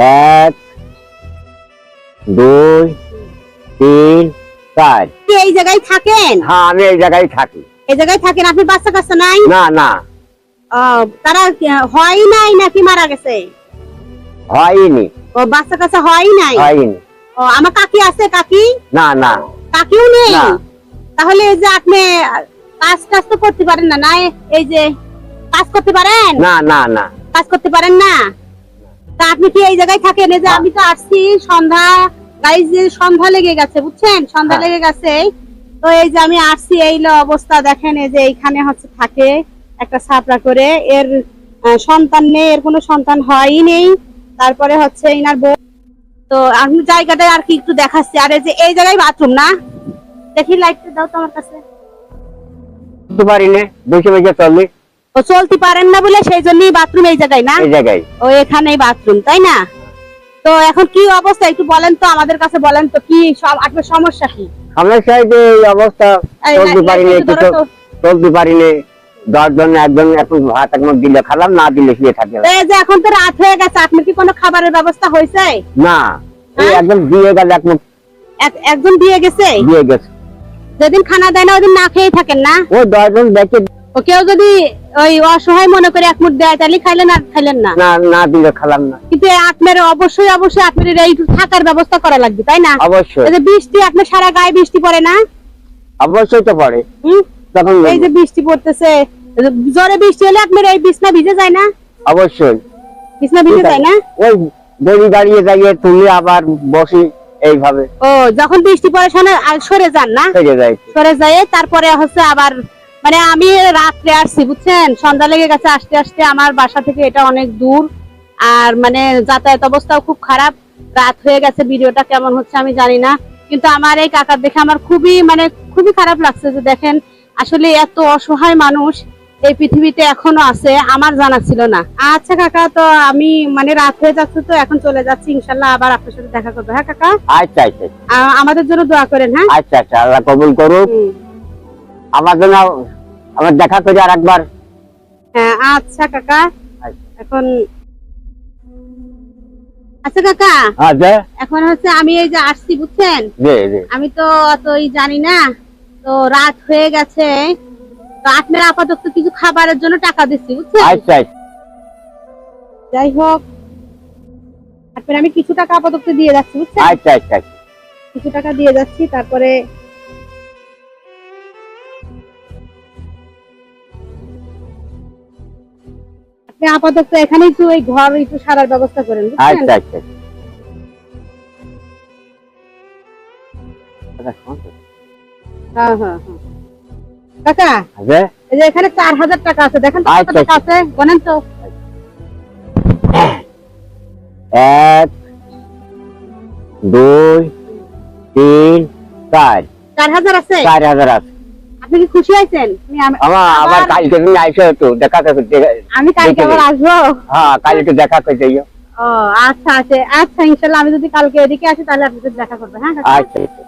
এক দুই তিন চার। এই জায়গায় থাকেন? হ্যাঁ আমি এই জায়গায় থাকি। এই জায়গায় থাকেন? আপনি বাচ্চা কাচ্চা নাই? না না। তারা হয় নাই নাকি মারা গেছে? হয়নি। ও বাচ্চা কাচ্চা হয় নাই? হয়নি। ও আমার কাকি আছে কাকি? না না। কাকিও নেই? না। তাহলে এই যে আপনি কাজ টাজ তো করতে পারেন না না এই যে কাজ করতে পারেন? না না না। কাজ করতে পারেন না? তা আপনি কি এই জায়গায় থাকেন? এই যে আমি তো আসছি সন্ধ্যা গাইজ যে সন্ধ্যা লেগে গেছে বুঝছেন? সন্ধ্যা হ্যাঁ। লেগে গেছে তো এই যে আমি আসছি এই অবস্থা দেখেন এই যে এইখানে হচ্ছে থাকে একটা ছাপড়া করে। এর সন্তান নেই এর কোনো সন্তান হয়ই নেই। তারপরে হচ্ছে ইনার বউ। তো আমি জায়গাটা আর কি একটু দেখাচ্ছি। আর এই যে এই জায়গায় বাথরুম না? দেখি লাইটটা দাও তো আমার কাছে। বুঝতে পারি না বসে বসে চললি ও চলতে পারেন না বলে সেই জন্যই বাথরুম এই জায়গায় না? এই জায়গায়। ও এখানেই বাথরুম তাই না? তো এখন কি অবস্থা একটু বলেন তো আমাদের কাছে বলেন তো কি সব- আপনার সমস্যা কি? সমস্যা এই যে এই অবস্থা চলতে লাইট- পারি না। চলতে দশজন একজন এখন ভাত একমন দিলে খালাম না দিলে শুয়ে থাকে। এই যে এখন তো রাত হয়ে গেছে আপনার কি কোনো খাবারের ব্যবস্থা হয়েছে? না হ্যাঁ? দিয়ে গেল একমন একজন দিয়ে গেছে? দিয়ে গেছে। যেদিন খানা দেয় না ওদিন না খেয়ে থাকেন না? ওই দশজন দেখে ও কেউ যদি ওই অসহায় মনে করে এক মুঠ দেয় তাহলে খাইলেন আর খাইলেন না? না না দিলে খালাম না। কিন্তু আপনার অবশ্যই অবশ্যই আপনার এই থাকার ব্যবস্থা করা লাগবে তাই না? অবশ্যই। এই যে বৃষ্টি আপনার সারা গায়ে বৃষ্টি পড়ে না? অবশ্যই তো পড়ে। তখন এই যে বৃষ্টি পড়তেছে জোরে বৃষ্টি হলে আপনার এই বিছনা ভিজে যায় না? অবশ্যই। বিছনা ভিজে যায় না? ওই দড়ি দাঁড়িয়ে দাঁড়িয়ে তুলে আবার বসি এইভাবে। ও যখন বৃষ্টি পড়ে সরে যান না? থেকে যায় সরে যায় তারপরে হচ্ছে আবার মানে আমি রাত্রে আসছি বুঝছেন? সন্ধ্যা লেগে গেছে আসতে আসতে আমার বাসা থেকে এটা অনেক দূর। আর মানে যাতায়াত অবস্থাও খুব খারাপ। রাত হয়ে গেছে ভিডিওটা কেমন হচ্ছে আমি জানি না। কিন্তু আমার এই কাকার দেখে আমার খুবই মানে খুবই খারাপ লাগছে যে দেখেন আসলে এত অসহায় মানুষ এই পৃথিবীতে এখনও আছে আমার জানা ছিল না। আচ্ছা কাকা তো আমি মানে রাত হয়ে যাচ্ছে তো এখন চলে যাচ্ছি ইনশাল্লাহ আবার আপনার সাথে দেখা করব। হ্যাঁ কাকা? আচ্ছা আচ্ছা। আমাদের জন্য দোয়া করেন হ্যাঁ? আচ্ছা আচ্ছা আল্লাহ কবুল করুক। আমার জন্য আমার দেখা করে আর একবার। হ্যাঁ আচ্ছা কাকা। এখন আচ্ছা কাকা। আচ্ছা এখন হচ্ছে আমি এই যে আসছি বুঝছেন? আমি তো অতই জানি না। তো রাত হয়ে গেছে। তো আপনার আপাতত কিছু খাবারের জন্য টাকা দিচ্ছি বুঝছেন? যাই হোক। আপনার আমি কিছু টাকা আপাতত দিয়ে যাচ্ছি বুঝছেন? আচ্ছা আচ্ছা আচ্ছা। কিছু টাকা দিয়ে যাচ্ছি তারপরে আপাতত এখানে একটু ওই ঘর একটু সারার ব্যবস্থা করেন আচ্ছা আচ্ছা আচ্ছা। হ্যাঁ হ্যাঁ হ্যাঁ। কাকা আচ্ছা। এই যে এখানে চার হাজার টাকা আছে দেখেন কত আচ্ছা, টাকা আছে। বলেন তো। এক দুই তিন চার। চার হাজার আছে? চার হাজার আছে। আপনি কি খুশি হয়েছেন? আবার কালকে তুমি আইসো একটু দেখা করতে আমি কালকে আবার আসব? হ্যাঁ কাল একটু দেখা করতে ও আচ্ছা আচ্ছা আচ্ছা ইনশাল্লাহ আমি যদি কালকে এদিকে আসি তাহলে আপনি দেখা করব হ্যাঁ? আচ্ছা আচ্ছা।